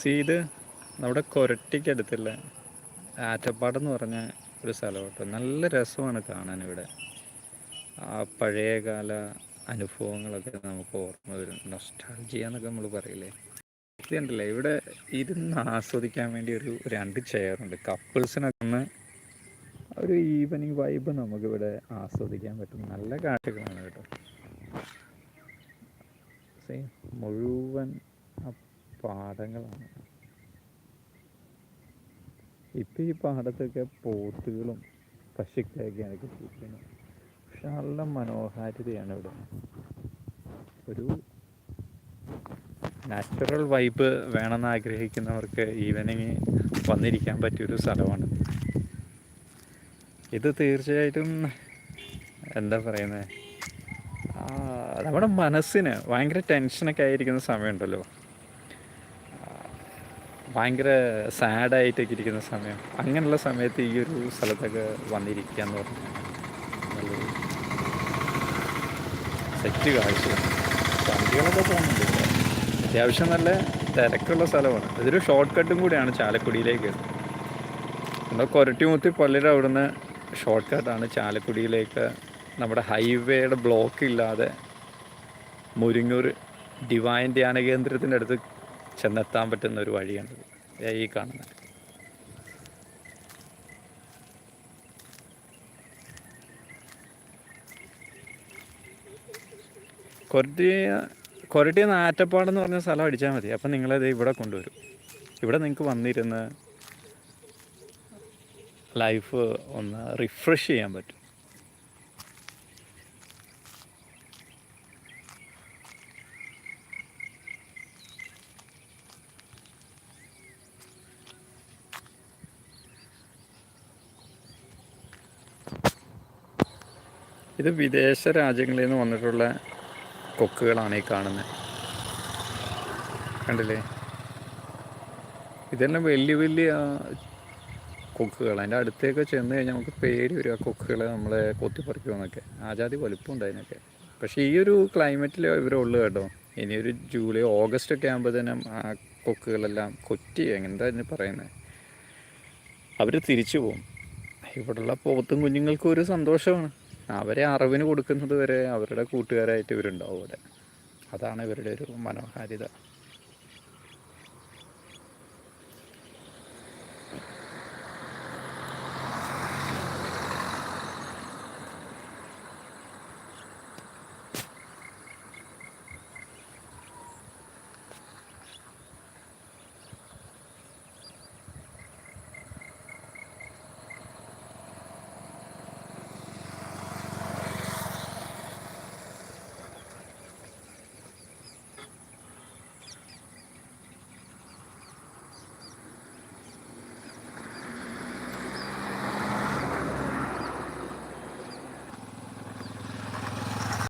C ഇത് നമ്മുടെ കൊരട്ടിക്കടുത്തുള്ള ആറ്റപ്പാട് എന്ന് പറഞ്ഞ ഒരു സ്ഥലം നല്ല രസമാണ് കാണാൻ ഇവിടെ. ആ പഴയകാല അനുഭവങ്ങളൊക്കെ നമുക്ക് ഓർമ്മ വരും നൊസ്റ്റാൾജിയ എന്നൊക്കെ നമ്മൾ പറയില്ലേ? ഇത് ഇവിടെ ഇരുന്ന് ആസ്വദിക്കാൻ വേണ്ടി ഒരു രണ്ട് ചെയറുണ്ട് കപ്പിൾസിനൊക്കെ ഒന്ന് ഒരു ഈവനിങ് വൈബ് നമുക്കിവിടെ ആസ്വദിക്കാൻ പറ്റും. നല്ല കാഴ്ചകളാണ് കേട്ടോ. മുഴുവൻ പാടങ്ങളാണ് ഇപ്പം ഈ പാടത്തൊക്കെ പോത്തുകളും പശുക്കളൊക്കെയാണ് കിട്ടിയിരിക്കുന്നത്. പക്ഷെ നല്ല മനോഹാരിതയാണ് ഇവിടെ. ഒരു നാച്ചുറൽ വൈബ് വേണമെന്ന് ആഗ്രഹിക്കുന്നവർക്ക് ഈവനിങ് വന്നിരിക്കാൻ പറ്റിയൊരു സ്ഥലമാണ്. ഇത് തീർച്ചയായിട്ടും എന്താ പറയുന്നത് നമ്മുടെ മനസ്സിന് ഭയങ്കര ടെൻഷനൊക്കെ ആയിരിക്കുന്ന സമയമുണ്ടല്ലോ. ഭയങ്കര സാഡായിട്ടൊക്കെ ഇരിക്കുന്ന സമയം. അങ്ങനെയുള്ള സമയത്ത് ഈ ഒരു സ്ഥലത്തൊക്കെ വന്നിരിക്കുക എന്ന് പറഞ്ഞു സെറ്റ് കാഴ്ച വണ്ടികളൊക്കെ പോകുന്നുണ്ട്. അത്യാവശ്യം നല്ല തിരക്കുള്ള സ്ഥലമാണ്. ഇതൊരു ഷോർട്ട് കട്ടും കൂടിയാണ് ചാലക്കുടിയിലേക്ക്. നമ്മുടെ കൊരട്ടിമുത്തി പള്ളിയുടെ അവിടുന്ന് ഷോർട്ട് കട്ടാണ് ചാലക്കുടിയിലേക്ക്. നമ്മുടെ ഹൈവേയുടെ ബ്ലോക്ക് ഇല്ലാതെ മുരിങ്ങൂർ ഡിവൈൻ ധ്യാന കേന്ദ്രത്തിന്റെ അടുത്ത് ചെന്നെത്താൻ പറ്റുന്ന ഒരു വഴിയാണ് ദേ ഈ കാണുന്നത്. കൊരട്ടി കൊരട്ടി നാറ്റപ്പാടെന്ന് പറഞ്ഞ സ്ഥലം അടിച്ചാൽ മതി. അപ്പം നിങ്ങളത് ഇവിടെ കൊണ്ടുവരും. ഇവിടെ നിങ്ങൾക്ക് വന്നിരുന്ന് ലൈഫ് ഒന്ന് റിഫ്രഷ് ചെയ്യാൻ പറ്റും. ഇത് വിദേശ രാജ്യങ്ങളിൽ നിന്ന് വന്നിട്ടുള്ള കൊക്കുകളാണ് ഈ കാണുന്നത് കണ്ടില്ലേ? ഇതെല്ലാം വലിയ വലിയ കൊക്കുകൾ. അതിന്റെ അടുത്തേക്ക് ചെന്ന് കഴിഞ്ഞാൽ നമുക്ക് പേടി വരും ആ കൊക്കുകളെ നമ്മളെ കൊത്തിപ്പറിക്കുമെന്നൊക്കെ. ആജാതി വലുപ്പമുണ്ട് അതിനൊക്കെ പക്ഷേ ഈ ഒരു ക്ലൈമറ്റിൽ ഇവരുള്ളു കേട്ടോ. ഇനിയൊരു ജൂലൈ ഓഗസ്റ്റ് ഒക്കെ ആകുമ്പോഴത്തേനും ആ കൊക്കുകളെല്ലാം കൊറ്റി എന്താ ഇതിന് പറയുന്നത് അവർ തിരിച്ചു പോകും ഇവിടെയുള്ള പോത്തും കുഞ്ഞുങ്ങൾക്കും ഒരു സന്തോഷമാണ്. അവരെ അറിവിന് കൊടുക്കുന്നത് വരെ അവരുടെ കൂട്ടുകാരായിട്ട് ഇവരുണ്ടാവും അവിടെ. അതാണ് ഇവരുടെ ഒരു മനോഹാരിത.